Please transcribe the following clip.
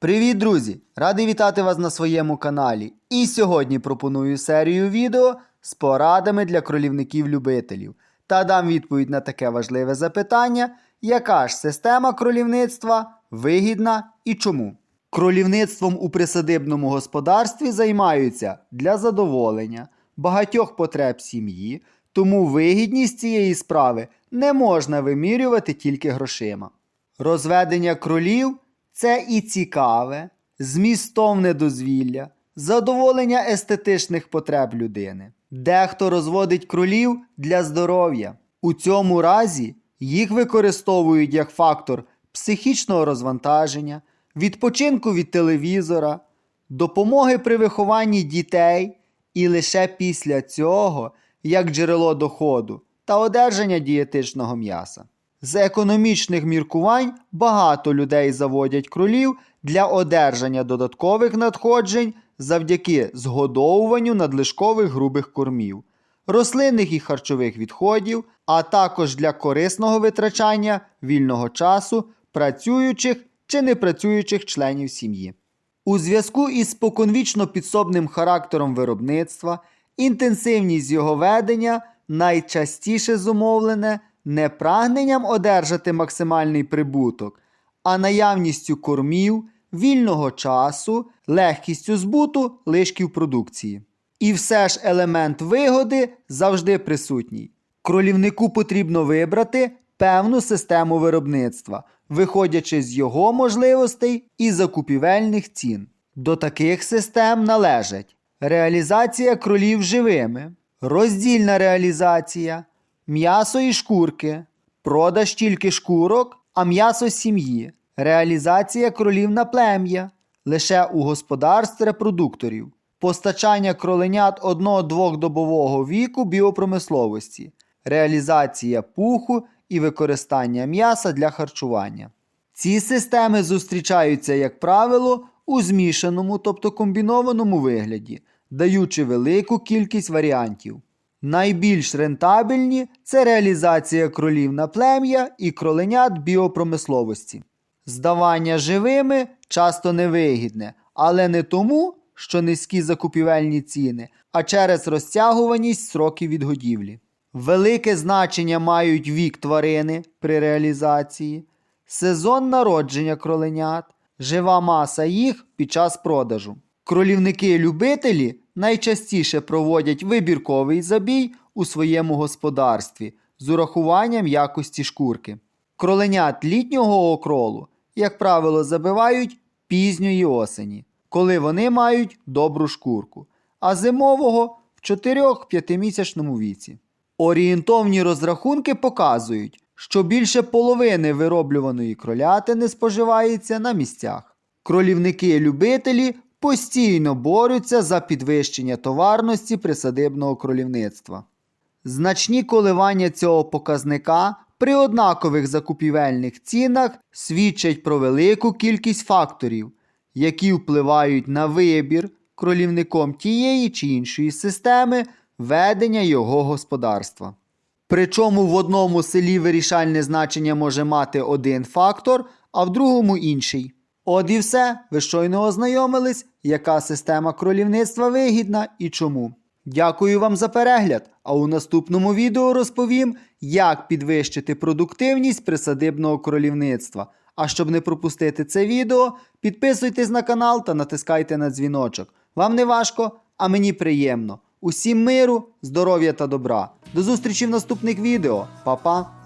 Привіт, друзі! Радий вітати вас на своєму каналі. І сьогодні пропоную серію відео з порадами для кролівників-любителів та дам відповідь на таке важливе запитання, яка ж система кролівництва вигідна і чому. Кролівництвом у присадибному господарстві займаються для задоволення багатьох потреб сім'ї, тому вигідність цієї справи не можна вимірювати тільки грошима. Розведення кролів це і цікаве, змістовне дозвілля, задоволення естетичних потреб людини. Дехто розводить кролів для здоров'я. У цьому разі їх використовують як фактор психічного розвантаження, відпочинку від телевізора, допомоги при вихованні дітей і лише після цього як джерело доходу та одержання дієтичного м'яса. З економічних міркувань багато людей заводять кролів для одержання додаткових надходжень завдяки згодовуванню надлишкових грубих кормів, рослинних і харчових відходів, а також для корисного витрачання вільного часу працюючих чи непрацюючих членів сім'ї. У зв'язку із споконвічно підсобним характером виробництва, інтенсивність його ведення найчастіше зумовлене не прагненням одержати максимальний прибуток, а наявністю кормів, вільного часу, легкістю збуту лишків продукції. І все ж елемент вигоди завжди присутній. Кролівнику потрібно вибрати певну систему виробництва, виходячи з його можливостей і закупівельних цін. До таких систем належать реалізація кролів живими, роздільна реалізація, м'ясо і шкурки, продаж тільки шкурок, а м'ясо сім'ї, реалізація кролів на плем'я, лише у господарств репродукторів, постачання кроленят 1-2 добового віку біопромисловості, реалізація пуху і використання м'яса для харчування. Ці системи зустрічаються, як правило, у змішаному, тобто комбінованому вигляді, даючи велику кількість варіантів. Найбільш рентабельні це реалізація кролів на плем'я і кроленят біопромисловості. Здавання живими часто невигідне, але не тому, що низькі закупівельні ціни, а через розтягуваність сроків відгодівлі. Велике значення мають вік тварини при реалізації, сезон народження кроленят, жива маса їх під час продажу. Кролівники-любителі найчастіше проводять вибірковий забій у своєму господарстві з урахуванням якості шкурки. Кроленят літнього окролу, як правило, забивають пізньої осені, коли вони мають добру шкурку, а зимового в 4-5 місячному віці. Орієнтовні розрахунки показують, що більше половини вироблюваної кролятини споживається на місцях. Кролівники-любителі постійно борються за підвищення товарності присадибного кролівництва. Значні коливання цього показника при однакових закупівельних цінах свідчать про велику кількість факторів, які впливають на вибір кролівником тієї чи іншої системи ведення його господарства. Причому в одному селі вирішальне значення може мати один фактор, а в другому інший. От і все, ви щойно ознайомились, яка система кролівництва вигідна і чому. Дякую вам за перегляд, а у наступному відео розповім, як підвищити продуктивність присадибного кролівництва. А щоб не пропустити це відео, підписуйтесь на канал та натискайте на дзвіночок. Вам не важко, а мені приємно. Усім миру, здоров'я та добра. До зустрічі в наступних відео. Па-па!